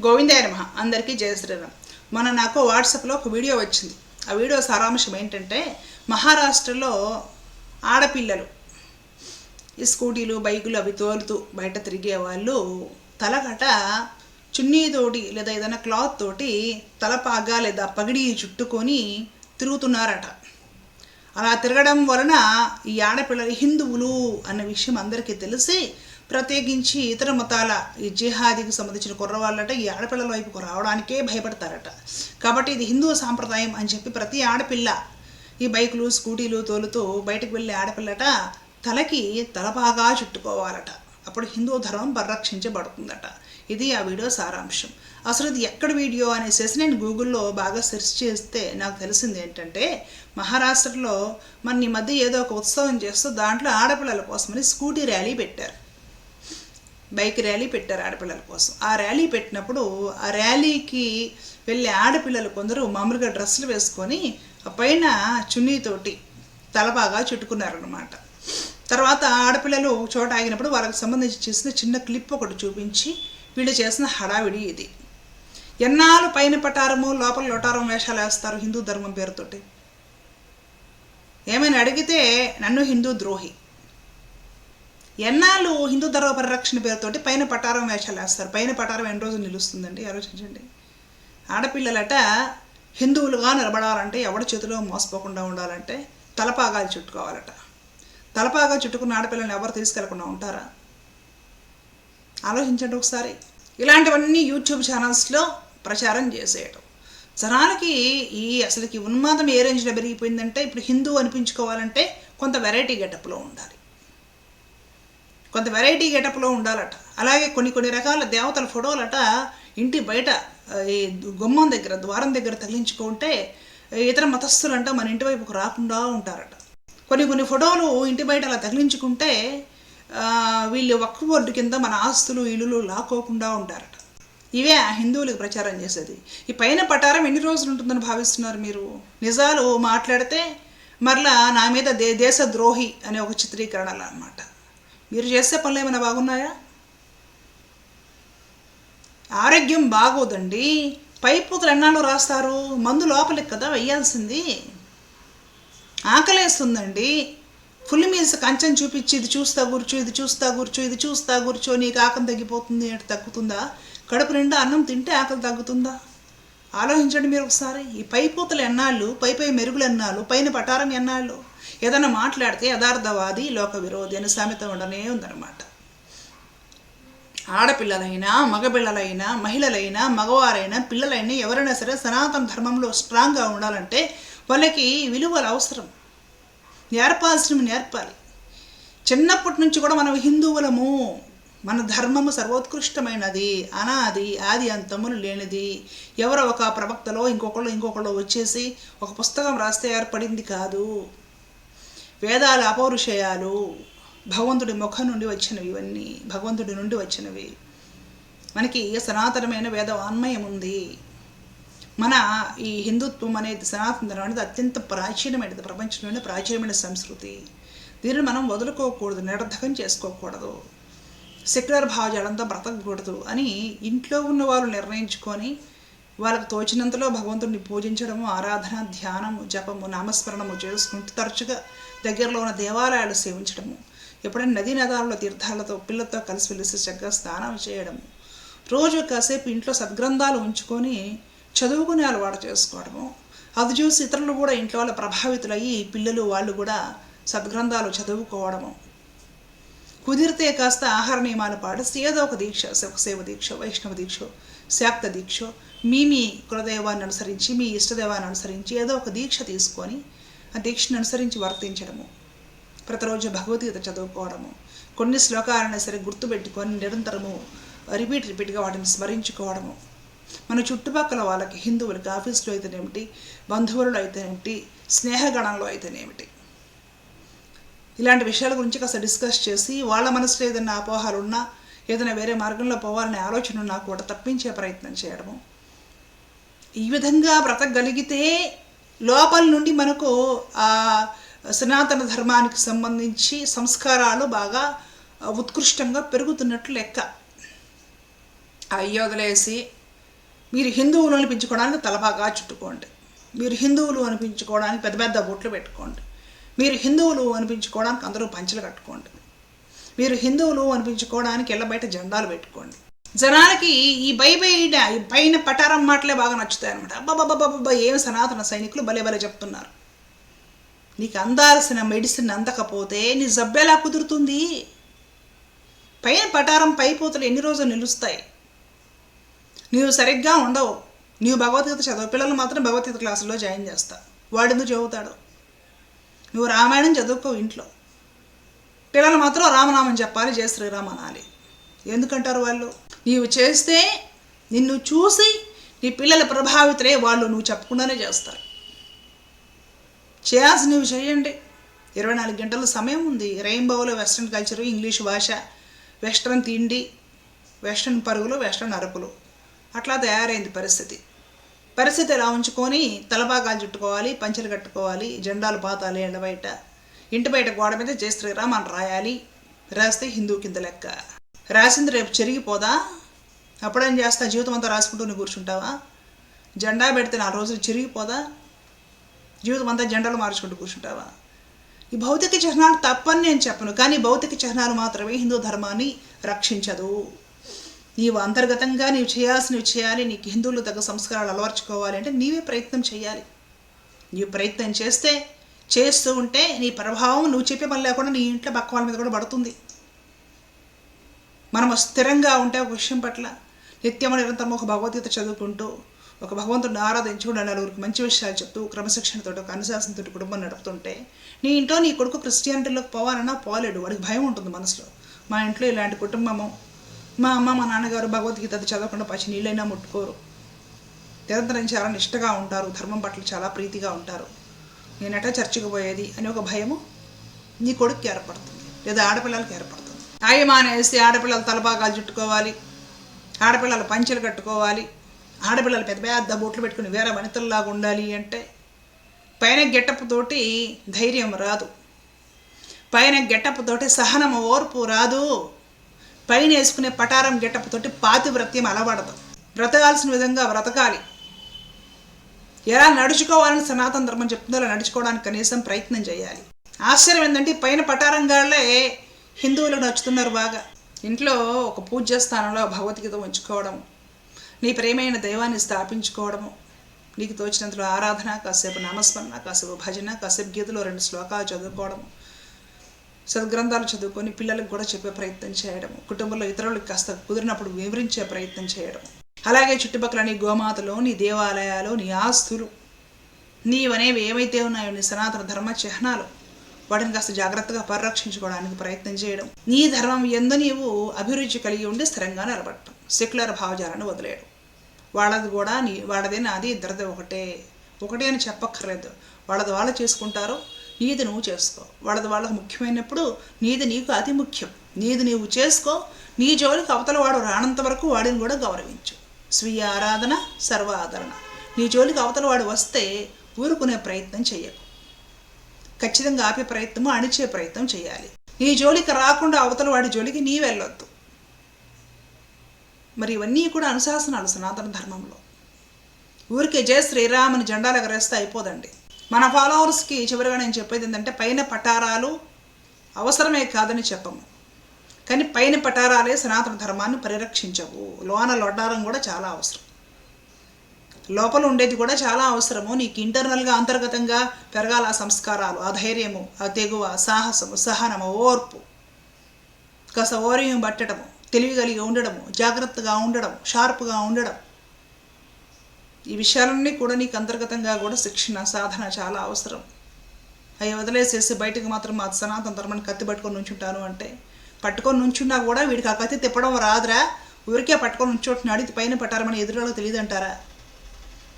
గోవిందాయ నమ. అందరికీ జయ శ్రీరామ్. మొన్న నాకు వాట్సాప్లో ఒక వీడియో వచ్చింది. ఆ వీడియో సారాంశం ఏంటంటే మహారాష్ట్రలో ఆడపిల్లలు ఈ స్కూటీలు బైకులు అవి తోలుతూ బయట తిరిగే వాళ్ళు తలకట చున్నీతోటి లేదా ఏదైనా క్లాత్ తోటి తలపాగా లేదా పగిడి చుట్టుకొని తిరుగుతున్నారట. అలా తిరగడం వలన ఈ ఆడపిల్లలు హిందువులు అన్న విషయం అందరికీ తెలిసి ప్రత్యేకించి ఇతర మతాల ఈ జిహాదీకి సంబంధించిన కుర్రవాళ్ళట ఈ ఆడపిల్లల వైపుకు రావడానికే భయపడతారట. కాబట్టి ఇది హిందూ సాంప్రదాయం అని చెప్పి ప్రతి ఆడపిల్ల ఈ బైకులు స్కూటీలు తోలుతూ బయటకు వెళ్ళే ఆడపిల్లట తలకి తల బాగా చుట్టుకోవాలట. అప్పుడు హిందూ ధర్మం పరిరక్షించబడుతుందట. ఇది ఆ వీడియో సారాంశం. అసలు ఇది ఎక్కడ వీడియో అనేసి నేను గూగుల్లో బాగా సెర్చ్ చేస్తే నాకు తెలిసింది ఏంటంటే మహారాష్ట్రలో మన ఈ మధ్య ఏదో ఒక ఉత్సవం చేస్తూ దాంట్లో ఆడపిల్లల కోసమని స్కూటీ ర్యాలీ పెట్టారు. బైక్ ర్యాలీ పెట్టారు ఆడపిల్లల కోసం. ఆ ర్యాలీ పెట్టినప్పుడు ఆ ర్యాలీకి వెళ్ళే ఆడపిల్లలు కొందరు మామూలుగా డ్రెస్సులు వేసుకొని ఆ పైన చున్నీతోటి తలబాగా చుట్టుకున్నారనమాట తర్వాత ఆడపిల్లలు చోట ఆగినప్పుడు వాళ్ళకి సంబంధించి చేసిన చిన్న క్లిప్ ఒకటి చూపించి వీళ్ళు చేసిన హడావిడి ఇది. ఎన్నాళ్ళు పైన పటారము లోపల లొటారం వేషాలు వేస్తారు హిందూ ధర్మం పేరుతోటి. ఏమైనా అడిగితే నన్ను హిందూ ద్రోహి. ఎన్నాళ్ళు హిందూ ధర్మ పరిరక్షణ పేరుతోటి పైన పటారం వేషాలు వేస్తారు. పైన పటారం ఎన్ని రోజులు నిలుస్తుందండి? ఆలోచించండి. ఆడపిల్లలట హిందువులుగా నిలబడాలంటే ఎవడి చేతిలో మోసపోకుండా ఉండాలంటే తలపాగాలు చుట్టుకోవాలట. తలపాగా చుట్టుకున్న ఆడపిల్లల్ని ఎవరు తీసుకెళ్ళకుండా ఉంటారా? ఆలోచించండి ఒకసారి. ఇలాంటివన్నీ యూట్యూబ్ ఛానల్స్లో ప్రచారం చేసేయటం. జనాలకి ఈ అసలుకి ఉన్మాదం ఏ రేంజ్లో పెరిగిపోయిందంటే ఇప్పుడు హిందూ అనిపించుకోవాలంటే కొంత వెరైటీ గెటప్లో ఉండాలి. కొంత వెరైటీ గెటప్లో ఉండాలట. అలాగే కొన్ని కొన్ని రకాల దేవతల ఫోటోలట ఇంటి బయట ఈ గుమ్మం దగ్గర ద్వారం దగ్గర తగిలించుకుంటే ఇతర మతస్థులంట మన ఇంటి వైపుకు రాకుండా ఉంటారట. కొన్ని కొన్ని ఫోటోలు ఇంటి బయట అలా తగిలించుకుంటే వీళ్ళు వక్ఫ్ బోర్డు కింద మన ఆస్తులు ఇల్లులు లాక్కోకుండా ఉంటారట. ఇవే ఆ హిందువులకు ప్రచారం చేసేది. ఈ పైన పటారం ఎన్ని రోజులు ఉంటుందని భావిస్తున్నారు మీరు? నిజాలు మాట్లాడితే మరలా నా మీద దే దేశ ద్రోహి అనే ఒక చిత్రీకరణలు అన్నమాట. మీరు చేసే పనులు ఏమైనా బాగున్నాయా? ఆరోగ్యం బాగోదండి. పైపూతలు ఎన్నాళ్ళు రాస్తారు? మందు లోపలికి కదా వేయాల్సింది ఆకలేస్తుందండి. ఫుల్ మీల్స్ కంచెం చూపించి ఇది చూస్తా కూర్చో ఇది చూస్తా కూర్చో ఇది చూస్తా కూర్చో నీకు ఆకలి తగ్గిపోతుంది అంటే తగ్గుతుందా? కడుపు నిండా అన్నం తింటే ఆకలి తగ్గుతుందా? ఆలోచించండి మీరు ఒకసారి. ఈ పైపూతలు ఎన్నాళ్ళు? పై పై మెరుగులు ఎన్నాళ్ళు? పైన పటారం ఎన్నాళ్ళు? ఏదైనా మాట్లాడితే యథార్థవాది లోక విరోధి అని సామెత ఉండనే ఉందన్నమాట. ఆడపిల్లలైనా మగపిల్లలైనా మహిళలైనా మగవారైనా పిల్లలైనా ఎవరైనా సరే సనాతన ధర్మంలో స్ట్రాంగ్గా ఉండాలంటే వాళ్ళకి విలువలు అవసరం. నేర్పాల్సినవి నేర్పాలి. చిన్నప్పటి నుంచి కూడా మనం హిందువులము. మన ధర్మము సర్వోత్కృష్టమైనది. అనాది ఆది అంతములు లేనిది. ఎవరో ఒక ప్రవక్తలో ఇంకొకళ్ళు ఇంకొకళ్ళు వచ్చేసి ఒక పుస్తకం రాస్తే ఏర్పడింది కాదు. వేదాల అపౌరుషయాలు భగవంతుడి ముఖం నుండి వచ్చినవి ఇవన్నీ భగవంతుడి నుండి వచ్చినవి. మనకి సనాతనమైన వేద వాన్మయం ఉంది. మన ఈ హిందుత్వం అనేది సనాతన ధర్మం అనేది అత్యంత ప్రాచీనమైనది ప్రపంచంలోనే ప్రాచీనమైన సంస్కృతి. దీనిని మనం వదులుకోకూడదు నిరర్ధకం చేసుకోకూడదు. సెక్యులర్ భావజాలంతో బ్రతకకూడదు అని ఇంట్లో ఉన్న వాళ్ళు నిర్ణయించుకొని వాళ్ళకు తోచినంతలో భగవంతుడిని పూజించడము ఆరాధన ధ్యానము జపము నామస్మరణము చేసుకుంటూ తరచుగా దగ్గరలో ఉన్న దేవాలయాలు సేవించడము. ఎప్పుడైనా నదీ నదాలలో తీర్థాలతో పిల్లలతో కలిసి వెలిసి చక్కగా స్నానం చేయడము. రోజు కాసేపు ఇంట్లో సద్గ్రంథాలు ఉంచుకొని చదువుకునే అలవాటు చేసుకోవడము. అది చూసి ఇతరులు కూడా ఇంట్లో వాళ్ళు ప్రభావితులయ్యి పిల్లలు వాళ్ళు కూడా సద్గ్రంథాలు చదువుకోవడము. కుదిరితే కాస్త ఆహార నియమాలు పాటిస్తే ఏదో ఒక దీక్ష సేవ దీక్ష వైష్ణవ దీక్ష శాక్త దీక్ష మీ మీ కులదైవాన్ని అనుసరించి మీ ఇష్టదైవాన్ని అనుసరించి ఏదో ఒక దీక్ష తీసుకొని ఆ దీక్షను అనుసరించి వర్తించడము. ప్రతిరోజు భగవద్గీత చదువుకోవడము. కొన్ని శ్లోకాలను సరే గుర్తుపెట్టుకొని నిరంతరము రిపీట్ రిపీట్గా వాటిని స్మరించుకోవడము. మన చుట్టుపక్కల వాళ్ళకి హిందువులకి ఆఫీస్లో అయితేనేమిటి బంధువులలో అయితేనేమిటి స్నేహగణంలో అయితేనేమిటి. ఇలాంటి విషయాల గురించి కాస్త డిస్కస్ చేసి వాళ్ళ మనసులో ఏదైనా అపోహాలు ఉన్నా ఏదైనా వేరే మార్గంలో పోవాలనే ఆలోచన ఉన్నా కూడా తప్పించే ప్రయత్నం చేయడము. ఈ విధంగా బ్రతకగలిగితే లోపల నుండి మనకు సనాతన ధర్మానికి సంబంధించి సంస్కారాలు బాగా ఉత్కృష్టంగా పెరుగుతున్నట్లు లెక్క. అయ్యి మీరు హిందువులు అనిపించుకోవడానికి తలపాగా చుట్టుకోండి. మీరు హిందువులు అనిపించుకోవడానికి పెద్ద పెద్ద బొట్లు పెట్టుకోండి. మీరు హిందువులు అనిపించుకోవడానికి అందరూ పంచలు కట్టుకోండి. మీరు హిందువులు అనిపించుకోవడానికి ఇళ్ళ బయట జెండాలు పెట్టుకోండి. జనాలకి ఈ బై బై పైన పటారం మాటలే బాగా నచ్చుతాయి అనమాట అబ్బాబాబాబా ఏం సనాతన సైనికులు భలే భలే చెప్తున్నారు. నీకు అందాల్సిన మెడిసిన్ అందకపోతే నీ జబ్బెలా కుదురుతుంది? పైన పటారం పైపోతలు ఎన్ని రోజులు నిలుస్తాయి? నీవు సరిగ్గా ఉండవు. నీవు భగవద్గీత చదువు పిల్లలు మాత్రం భగవద్గీత క్లాసులో జాయిన్ చేస్తా. వాడెందుకు చదువుతాడు? నువ్వు రామాయణం చదువుకో ఇంట్లో. పిల్లలు మాత్రం రామనామం చెప్పాలి జయ శ్రీరామ్ అనాలి ఎందుకంటారు వాళ్ళు? నీవు చేస్తే నిన్ను చూసి నీ పిల్లలు ప్రభావితులే వాళ్ళు నువ్వు చెప్పకుండానే చేస్తారు. చేయాల్సి నువ్వు చేయండి. ఇరవై నాలుగు గంటల సమయం ఉంది. రెయిన్బోలో వెస్ట్రన్ కల్చరు ఇంగ్లీష్ భాష వెస్ట్రన్ తిండి వెస్ట్రన్ పరుగులు వెస్ట్రన్ అరుపులు. అట్లా తయారైంది పరిస్థితి. పరిస్థితి ఎలా ఉంచుకొని తలపాకాలు చుట్టుకోవాలి పంచలు కట్టుకోవాలి జెండాలు పాతాలి ఎండ బయట. ఇంటి బయట గోడ మీద జయ శ్రీరామ్ అని రాయాలి. రాస్తే హిందూ కింద లెక్క. రాసింది రేపు చెరిగిపోదా? అప్పుడేం చేస్తా? జీవితం అంతా రాసుకుంటూ నువ్వు కూర్చుంటావా? జెండా పెడితే నాలుగు రోజులు చిరిగిపోదా? జీవితం అంతా జెండాలు మార్చుకుంటూ కూర్చుంటావా? ఈ భౌతిక చిహ్నాలు తప్పని నేను చెప్పను కానీ భౌతిక చిహ్నాలు మాత్రమే హిందూ ధర్మాన్ని రక్షించదు. నీవు అంతర్గతంగా నీవు చేయాల్సినవి చేయాలి నీకు హిందువులు తగ్గ సంస్కారాలు అలవర్చుకోవాలి అంటే నీవే ప్రయత్నం చేయాలి. నీవు ప్రయత్నం చేస్తే చేస్తూ ఉంటే నీ ప్రభావం నువ్వు చెప్పే పని లేకుండా నీ ఇంట్లో పక్క వాళ్ళ మీద కూడా పడుతుంది. మనం స్థిరంగా ఉంటే ఒక విషయం పట్ల నిత్యం నిరంతరం ఒక భగవద్గీత చదువుకుంటూ ఒక భగవంతుడిని ఆరాధించుకుంటూ నలుగురికి మంచి విషయాలు చెప్తూ క్రమశిక్షణతో ఒక అనుశాసనతో కుటుంబం నడుపుతుంటే నీ ఇంట్లో నీ కొడుకు క్రిస్టియానిటీలోకి పోవాలన్నా పోలేడు. వాడికి భయం ఉంటుంది మనసులో. మా ఇంట్లో ఇలాంటి కుటుంబము మా అమ్మ మా నాన్నగారు భగవద్గీత చదవకుండా పచ్చి నీళ్ళైనా ముట్టుకోరు. నిరంతరం చాలా నిష్టగా ఉంటారు. ధర్మం పట్ల చాలా ప్రీతిగా ఉంటారు. నేనట చర్చికి పోయేది అని ఒక భయము నీ కొడుకు ఏర్పడుతుంది. లేదా ఆడపిల్లలకి ఏర్పడుతుంది. అయమానేసి ఆడపిల్లల ఆడపిల్లలు తలపాగాలు చుట్టుకోవాలి ఆడపిల్లలు పంచెలు కట్టుకోవాలి ఆడపిల్లలు పెద్ద పెద్ద బొట్లు పెట్టుకుని వేరే వనితల్లాగా ఉండాలి అంటే పైన గెట్టపు తోటి ధైర్యం రాదు. పైన గెటప్ తోటి సహనం ఓర్పు రాదు. పైన వేసుకునే పటారం గెటప్తోటి తోటి పాతివ్రత్యం అలవడదు. బ్రతకాల్సిన విధంగా బ్రతకాలి. ఎలా నడుచుకోవాలని సనాతన ధర్మం చెప్తుందో అలా నడుచుకోవడానికి కనీసం ప్రయత్నం చేయాలి. ఆశ్చర్యం ఏంటంటే పైన పటారంగాళ్ళే హిందువులకు నచ్చుతున్నారు బాగా. ఇంట్లో ఒక పూజ్య స్థానంలో భగవద్గీత ఉంచుకోవడం నీ ప్రేమైన దైవాన్ని స్థాపించుకోవడము నీకు తోచినంతలో ఆరాధన కాసేపు నామస్మరణ కాసేపు భజన కాసేపు గీతలో రెండు శ్లోకాలు చదువుకోవడము సద్గ్రంథాలు చదువుకొని పిల్లలకు కూడా చెప్పే ప్రయత్నం చేయడం కుటుంబంలో ఇతరులకు కాస్త కుదిరినప్పుడు వివరించే ప్రయత్నం చేయడం అలాగే చుట్టుపక్కల నీ గోమాతలు నీ దేవాలయాలు నీ ఆస్తులు నీవనేవి ఏమైతే ఉన్నాయో నీ సనాతన ధర్మ చిహ్నాలు వాటిని కాస్త జాగ్రత్తగా పరిరక్షించుకోవడానికి ప్రయత్నం చేయడం. నీ ధర్మం ఎందు నీవు అభిరుచి కలిగి ఉండి స్థిరంగా నిలబడటం. సెక్యులర్ భావజాలను వదిలేయడం. వాళ్ళది కూడా నీ వాళ్ళదే నాది ఇద్దరిది ఒకటే. ఒకటే అని చెప్పక్కర్లేదు. వాళ్ళది వాళ్ళు చేసుకుంటారు నీది నువ్వు చేసుకో. వాళ్ళది వాళ్ళకు ముఖ్యమైనప్పుడు నీది నీకు అతి ముఖ్యం. నీది నీవు చేసుకో. నీ జోలికి అవతల వాడు రానంత వరకు వాడిని కూడా గౌరవించు. స్వీయ ఆరాధన సర్వ ఆదరణ నీ జోలికి అవతల వాడు వస్తే ఊరుకునే ప్రయత్నం చేయకు ఖచ్చితంగా ఆపే ప్రయత్నము అణిచే ప్రయత్నం చేయాలి. నీ జోలికి రాకుండా అవతల వాడి జోలికి నీ వెళ్ళొద్దు. మరి ఇవన్నీ కూడా అనుశాసనాలు సనాతన ధర్మంలో. ఊరికే జయ శ్రీరామని జెండాలు ఎగరేస్తే అయిపోదండి. మన ఫాలోవర్స్కి చివరిగా నేను చెప్పేది ఏంటంటే పైన పటారాలు అవసరమే కాదని చెప్పము. కానీ పైన పటారాలే సనాతన ధర్మాన్ని పరిరక్షించవు. లోన లొడ్డారం కూడా చాలా అవసరం. లోపల ఉండేది కూడా చాలా అవసరము. నీకు ఇంటర్నల్గా అంతర్గతంగా పెరగాల సంస్కారాలు ఆ ధైర్యము ఆ తెగువ సాహసము సహనము ఓర్పు. కాస్త ఓర్యం పట్టడము తెలివి కలిగి ఉండడము జాగ్రత్తగా ఉండడం షార్ప్గా ఉండడం. ఈ విషయాలన్నీ కూడా నీకు అంతర్గతంగా కూడా శిక్షణ సాధన చాలా అవసరం. అవి వదిలేసేసి బయటకు మాత్రం మా సనాతన ధర్మాన్ని కత్తి పట్టుకొని నుంచుంటాను అంటే పట్టుకొని నుంచున్నా కూడా వీడికి ఆ కత్తి తిప్పడం రాదురా. ఊరికే పట్టుకొని నుంచుంటున్నాడు ఇది పైన పట్టారమని ఎదురులో తెలియదు అంటారా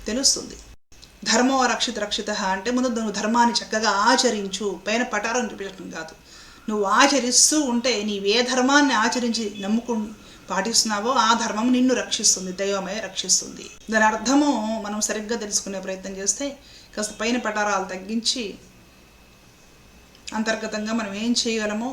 తెలుస్తుంది. ధర్మో రక్షిత రక్షిత అంటే ముందు నువ్వు ధర్మాన్ని చక్కగా ఆచరించు పైన పటారం చూపించడం కాదు. నువ్వు ఆచరిస్తూ ఉంటే నీవే ధర్మాన్ని ఆచరించి నమ్ముకు పాటిస్తున్నావో ఆ ధర్మం నిన్ను రక్షిస్తుంది దైవమే రక్షిస్తుంది. దాని అర్థము మనం సరిగ్గా తెలుసుకునే ప్రయత్నం చేస్తే కాస్త పైన పటారాలు తగ్గించి అంతర్గతంగా మనం ఏం చేయగలమో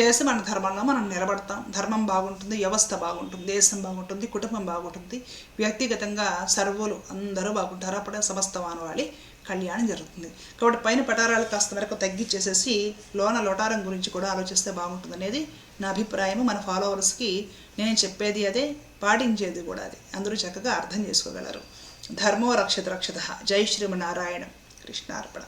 చేసి మన ధర్మంలో మనం నిలబడతాం. ధర్మం బాగుంటుంది వ్యవస్థ బాగుంటుంది దేశం బాగుంటుంది కుటుంబం బాగుంటుంది. వ్యక్తిగతంగా సర్వులు అందరూ బాగుంటారు. అప్పుడే సమస్త మానవాళి కళ్యాణం జరుగుతుంది. కాబట్టి పైన పటారాలు కాస్త వరకు తగ్గించేసేసి లోన లోటారం గురించి కూడా ఆలోచిస్తే బాగుంటుంది అనేది నా అభిప్రాయము. మన ఫాలోవర్స్కి నేను చెప్పేది అదే పాటించేది కూడా అది. అందరూ చక్కగా అర్థం చేసుకోగలరు. ధర్మో రక్షత రక్షత. జై శ్రీమనారాయణ కృష్ణార్పణ.